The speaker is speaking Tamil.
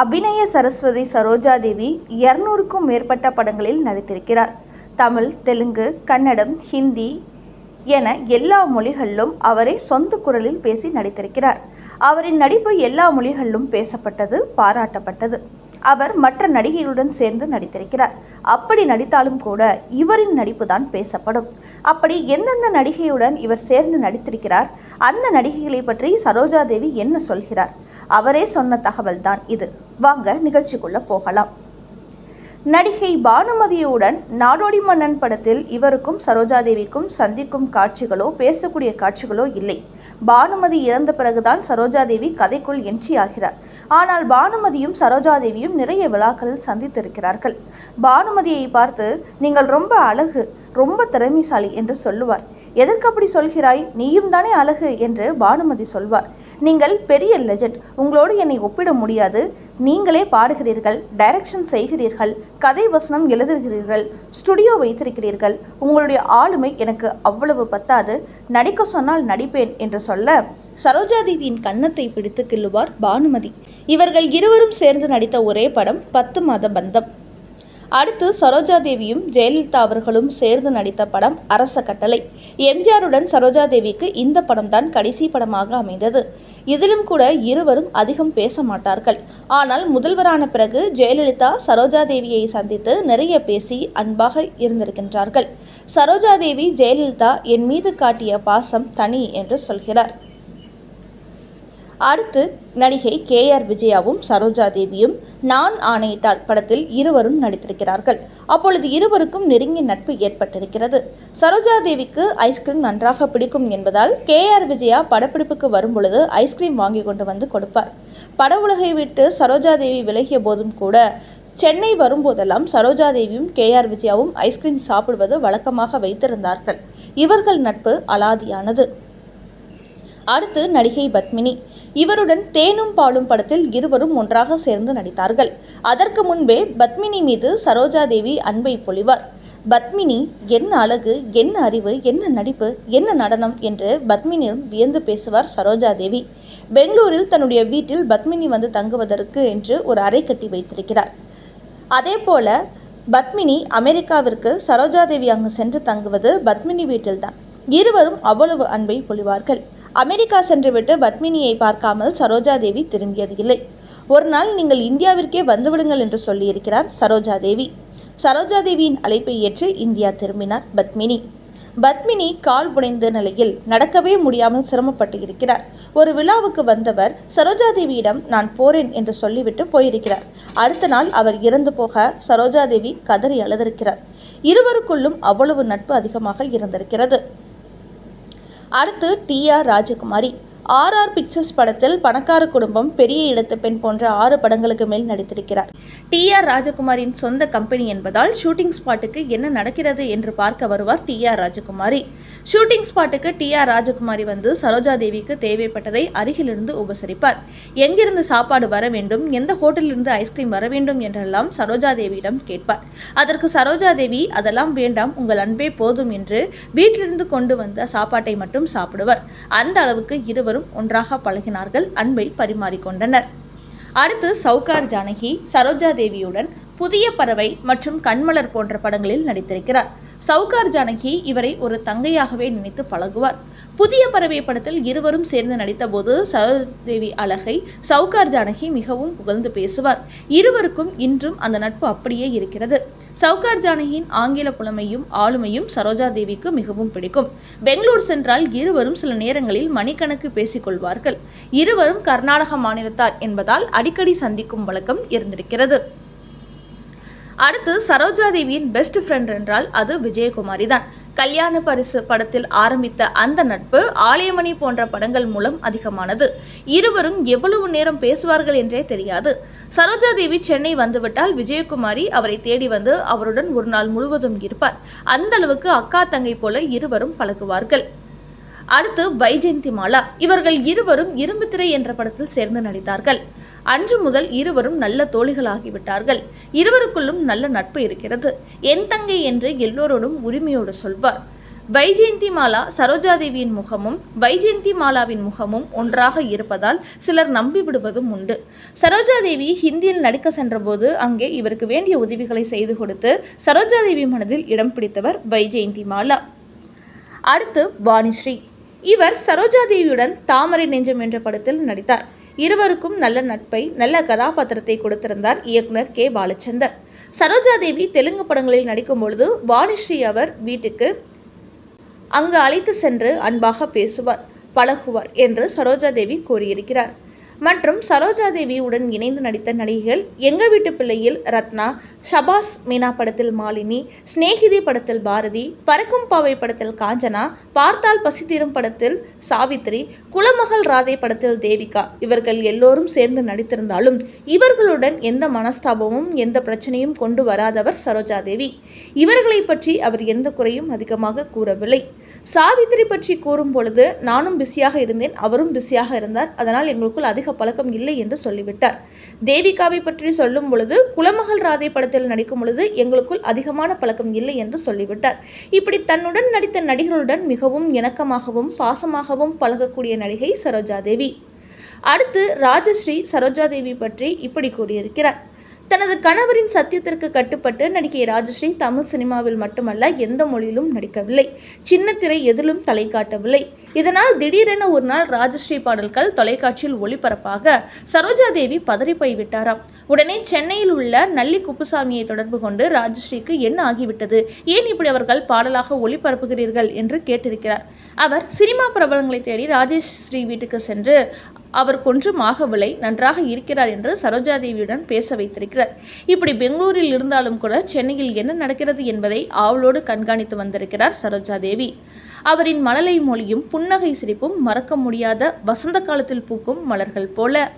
அபிநய சரஸ்வதி சரோஜாதேவி இரநூறுக்கும் மேற்பட்ட படங்களில் நடித்திருக்கிறார். தமிழ் தெலுங்கு கன்னடம் ஹிந்தி என எல்லா மொழிகளிலும் அவரை சொந்த குரலில் பேசி நடித்திருக்கிறார். அவரின் நடிப்பு எல்லா மொழிகளிலும் பேசப்பட்டது பாராட்டப்பட்டது. அவர் மற்ற நடிகைகளுடன் சேர்ந்து நடித்திருக்கிறார். அப்படி நடித்தாலும் கூட இவரின் நடிப்பு தான் பேசப்படும். அப்படி எந்தெந்த நடிகையுடன் இவர் சேர்ந்து நடித்திருக்கிறார் அந்த நடிகைகளை பற்றி சரோஜா தேவி என்ன சொல்கிறார்? அவரே சொன்ன தகவல் தான் இது. வாங்க நிகழ்ச்சிக்குள்ள போகலாம். நடிகை பானுமதியுடன் நாடோடி மன்னன் படத்தில் இவருக்கும் சரோஜாதேவிக்கும் சந்திக்கும் காட்சிகளோ பேசக்கூடிய காட்சிகளோ இல்லை. பானுமதி இறந்த பிறகுதான் சரோஜாதேவி கதைக்குள் என்ட்ரி ஆகிறார். ஆனால் பானுமதியும் சரோஜாதேவியும் நிறைய விழாக்களில் சந்தித்திருக்கிறார்கள். பானுமதியை பார்த்து நீங்கள் ரொம்ப அழகு ரொம்ப திறமைசாலி என்று சொல்லுவார். எதற்கு அப்படி சொல்கிறாய்? நீயும் தானே அழகு என்று பானுமதி சொல்வார் நீங்கள் பெரிய லெஜண்ட் உங்களோடு என்னை ஒப்பிட முடியாது. நீங்களே பாடுகிறீர்கள் டைரக்ஷன் செய்கிறீர்கள் கதை வசனம் எழுதுகிறீர்கள் ஸ்டுடியோ வைத்திருக்கிறீர்கள். உங்களுடைய ஆளுமை எனக்கு அவ்வளவு பத்தாது. நடிக்க சொன்னால் நடிப்பேன் என்று சொல்ல சரோஜாதேவியின் கன்னத்தை பிடித்து கிள்ளுவார் பானுமதி. இவர்கள் இருவரும் சேர்ந்து நடித்த ஒரே படம் பத்து மாத பந்தம். அடுத்து சரோஜா தேவியும் ஜெயலலிதா அவர்களும் சேர்ந்து நடித்த படம் அரச கட்டளை. எம்ஜிஆருடன் சரோஜா தேவிக்கு இந்த படம்தான் கடைசி படமாக அமைந்தது. இதிலும் கூட இருவரும் அதிகம் பேச மாட்டார்கள். ஆனால் முதல்வரான பிறகு ஜெயலலிதா சரோஜா தேவியை சந்தித்து நிறைய பேசி அன்பாக இருந்திருக்கின்றார்கள். சரோஜா தேவி ஜெயலலிதா என் மீது காட்டிய பாசம் தனி என்று சொல்கிறார். அடுத்து நடிகை கே ஆர் விஜயாவும் சரோஜா தேவியும் நான் ஆணையிட்டால் படத்தில் இருவரும் நடித்திருக்கிறார்கள். அப்பொழுது இருவருக்கும் நெருங்கிய நட்பு ஏற்பட்டிருக்கிறது. சரோஜா தேவிக்கு ஐஸ்கிரீம் நன்றாக பிடிக்கும் என்பதால் கே ஆர் விஜயா படப்பிடிப்புக்கு வரும்பொழுது ஐஸ்கிரீம் வாங்கி கொண்டு வந்து கொடுப்பார். பட உலகை விட்டு சரோஜா தேவி விலகிய போதும் கூட சென்னை வரும்போதெல்லாம் சரோஜாதேவியும் கே ஆர் விஜயாவும் ஐஸ்கிரீம் சாப்பிடுவது வழக்கமாக வைத்திருந்தார்கள். இவர்கள் நட்பு அலாதியானது. அடுத்து நடிகை பத்மினி. இவருடன் தேனும் பாலும் படத்தில் இருவரும் ஒன்றாக சேர்ந்து நடித்தார்கள். அதற்கு முன்பே பத்மினி மீது சரோஜா தேவி அன்பை பொழிவார். பத்மினி என்ன அழகு என்ன அறிவு என்ன நடிப்பு என்ன நடனம்? என்று பத்மினியிடம் வியந்து பேசுவார் சரோஜா தேவி. பெங்களூரில் தன்னுடைய வீட்டில் பத்மினி வந்து தங்குவதற்கு என்று ஒரு அறை கட்டி வைத்திருக்கிறார். அதேபோல பத்மினி அமெரிக்காவிற்கு சரோஜாதேவி அங்கு சென்று தங்குவது பத்மினி வீட்டில்தான். இருவரும் அவ்வளவு அன்பை பொழிவார்கள். அமெரிக்கா சென்றுவிட்டு பத்மினியை பார்க்காமல் சரோஜாதேவி திரும்பியது இல்லை ஒரு நாள் நீங்கள் இந்தியாவிற்கே வந்துவிடுங்கள் என்று சொல்லியிருக்கிறார் சரோஜாதேவி. சரோஜாதேவியின் அழைப்பை ஏற்று இந்தியா திரும்பினார் பத்மினி. பத்மினி கால் புனைந்த நிலையில் நடக்கவே முடியாமல் சிரமப்பட்டு இருக்கிறார். ஒரு விழாவுக்கு வந்தவர் சரோஜாதேவியிடம் நான் போறேன் என்று சொல்லிவிட்டு போயிருக்கிறார். அடுத்த நாள் அவர் இறந்து போக சரோஜாதேவி கதறி அழுதிருக்கிறார். இருவருக்குள்ளும் அவ்வளவு நட்பு அதிகமாக இருந்திருக்கிறது. அடுத்து T R Rajakumari. RR pictures படத்தில் பணக்கார குடும்பம் பெரிய இடத்து பெண் போன்ற ஆறு படங்களுக்கு மேல் நடித்திருக்கிறார். டி ஆர் ராஜகுமாரின் சொந்த கம்பெனி என்பதால் ஷூட்டிங் ஸ்பாட்டுக்கு என்ன நடக்கிறது என்று பார்க்க வருவார் டி ஆர் ராஜகுமாரி. ஷூட்டிங் ஸ்பாட்டுக்கு டி ஆர் ராஜகுமாரி வந்து சரோஜா தேவிக்கு தேவைப்பட்டதை அருகிலிருந்து உபசரிப்பார். எங்கிருந்து சாப்பாடு வர வேண்டும் எந்த ஹோட்டலிலிருந்து ஐஸ்கிரீம் வர வேண்டும் என்றெல்லாம் சரோஜாதேவியிடம் கேட்பார். அதற்கு சரோஜா தேவி அதெல்லாம் வேண்டாம் உங்கள் அன்பே போதும் என்று வீட்டிலிருந்து கொண்டு வந்த சாப்பாட்டை மட்டும் சாப்பிடுவர். அந்த அளவுக்கு இருவரும் ஒன்றாக பழகினார்கள். அன்பை பரிமாறிக்கொண்டனர். அடுத்து சவுகார் ஜானகி சரோஜா தேவியுடன் புதிய பறவை மற்றும் கண்மலர் போன்ற படங்களில் நடித்திருக்கிறார். சவுகார் ஜானகி இவரை ஒரு தங்கையாகவே நினைத்து பழகுவார். புதிய பறவை படத்தில் இருவரும் சேர்ந்து நடித்தபோது சரோஜாதேவி அழகை சவுகார் ஜானகி மிகவும் புகழ்ந்து பேசுவார். இருவருக்கும் இன்றும் அந்த நட்பு அப்படியே இருக்கிறது. சவுகார் ஜானகியின் ஆங்கில புலமையும் ஆளுமையும் சரோஜா தேவிக்கு மிகவும் பிடிக்கும். பெங்களூர் சென்றால் இருவரும் சில நேரங்களில் மணிக்கணக்கு பேசிக்கொள்வார்கள் இருவரும் கர்நாடக மாநிலத்தார் என்பதால் அடிக்கடி சந்திக்கும் வழக்கம் இருந்திருக்கிறது. அடுத்து சரோஜா தேவியின் பெஸ்ட் ஃப்ரெண்ட் என்றால் அது விஜயகுமாரி தான் கல்யாண பரிசு படத்தில் ஆரம்பித்த அந்த நட்பு ஆலயமணி போன்ற படங்கள் மூலம் அதிகமானது. இருவரும் எவ்வளவு நேரம் பேசுவார்கள் என்றே தெரியாது. சரோஜா தேவி சென்னை வந்துவிட்டால் விஜயகுமாரி அவரை தேடி வந்து அவருடன் ஒரு நாள் முழுவதும் இருப்பார். அந்த அளவுக்கு அக்கா தங்கை போல இருவரும் பழகுவார்கள். அடுத்து வைஜெயந்தி மாலா. இவர்கள் இருவரும் இரும்புத்திரை என்ற படத்தில் சேர்ந்து நடித்தார்கள். அன்று முதல் இருவரும் நல்ல தோழிகளாகிவிட்டார்கள். இருவருக்குள்ளும் நல்ல நட்பு இருக்கிறது. என் தங்கை என்று எல்லோரோடும் உரிமையோடு சொல்வார். வைஜெயந்தி மாலா சரோஜாதேவியின் முகமும் வைஜெயந்தி மாலாவின் முகமும் ஒன்றாக இருப்பதால் சிலர் நம்பிவிடுவதும் உண்டு. சரோஜாதேவி ஹிந்தியில் நடிக்க சென்றபோது அங்கே இவருக்கு வேண்டிய உதவிகளை செய்து கொடுத்து சரோஜாதேவி மனதில் இடம் பிடித்தவர் வைஜெயந்தி மாலா. அடுத்து வாணிஸ்ரீ. இவர் சரோஜாதேவியுடன் தாமரை நெஞ்சம் என்ற படத்தில் நடித்தார். இருவருக்கும் நல்ல நட்பை நல்ல கதாபாத்திரத்தை கொடுத்திருந்தார் இயக்குனர் கே. பாலச்சந்தர். சரோஜாதேவி தெலுங்கு படங்களில் நடிக்கும் பொழுது வாணிஸ்ரீ அவர் வீட்டுக்கு அங்கு அழைத்து சென்று அன்பாக பேசுவார் பழகுவார் என்று சரோஜாதேவி கூறியிருக்கிறார். மற்றும் சரோஜாதேவி உடன் இணைந்து நடித்த நடிகைகள் எங்க வீட்டு பிள்ளையில் ரத்னா ஷபாஸ் மீனா படத்தில் மாலினி ஸ்நேகிதி படத்தில் பாரதி பறக்கும் பாவை படத்தில் காஞ்சனா பார்த்தால் பசித்தீரும் படத்தில் சாவித்ரி குலமகள் ராதை படத்தில் தேவிகா. இவர்கள் எல்லோரும் சேர்ந்து நடித்திருந்தாலும் இவர்களுடன் எந்த மனஸ்தாபமும் எந்த பிரச்சனையும் கொண்டு வராதவர் சரோஜாதேவி. இவர்களை பற்றி அவர் எந்த குறையும் அதிகமாக கூறவில்லை. சாவித்திரி பற்றி கூறும் பொழுது நானும் பிஸியாக இருந்தேன் அவரும் பிஸியாக இருந்தார். அதனால் எங்களுக்குள் அதிக பழக்கம் இல்லை என்று சொல்லிவிட்டார். தேவிகாவை பற்றி சொல்லும் பொழுது குலமகள் ராதை படத்தில் நடிக்கும் பொழுது எங்களுக்குள் அதிகமான பழக்கம் இல்லை என்று சொல்லிவிட்டார். இப்படி தன்னுடன் நடித்த நடிகர்களுடன் மிகவும் இணக்கமாகவும் பாசமாகவும் பழகக்கூடிய நடிகை சரோஜாதேவி. அடுத்து ராஜஸ்ரீ சரோஜாதேவி பற்றி இப்படி கூறியிருக்கிறார். தனது கணவரின் சத்தியத்திற்கு கட்டுப்பட்டு நடிகை ராஜஸ்ரீ தமிழ் சினிமாவில் மட்டுமல்ல எந்த மொழியிலும் நடிக்கவில்லை. சின்ன திரை எதிலும் தலை காட்டவில்லை. இதனால் திடீரென ஒரு நாள் ராஜஸ்ரீ பாடல்கள் தொலைக்காட்சியில் ஒளிபரப்பாக சரோஜா தேவி பதறி போய்விட்டாராம். உடனே சென்னையில் உள்ள நல்லி குப்புசாமியை தொடர்பு கொண்டு ராஜஸ்ரீக்கு என்ன ஆகிவிட்டது? ஏன் இப்படி அவர்கள் பாடலாக ஒளிபரப்புகிறீர்கள்? என்று கேட்டிருக்கிறார். அவர் சினிமா பிரபலங்களை தேடி ராஜேஷ் ஸ்ரீ வீட்டுக்கு சென்று அவர் கொன்றும் ஆகவில்லை நன்றாக இருக்கிறார் என்று சரோஜாதேவியுடன் பேச வைத்திருக்கிறார். இப்படி பெங்களூரில் இருந்தாலும் கூட சென்னையில் என்ன நடக்கிறது என்பதை ஆவலோடு கண்காணித்து வந்திருக்கிறார் சரோஜாதேவி. அவரின் மழலை மொழியும் புன்னகை சிரிப்பும் மறக்க முடியாத வசந்த காலத்தில் பூக்கும் மலர்கள் போல.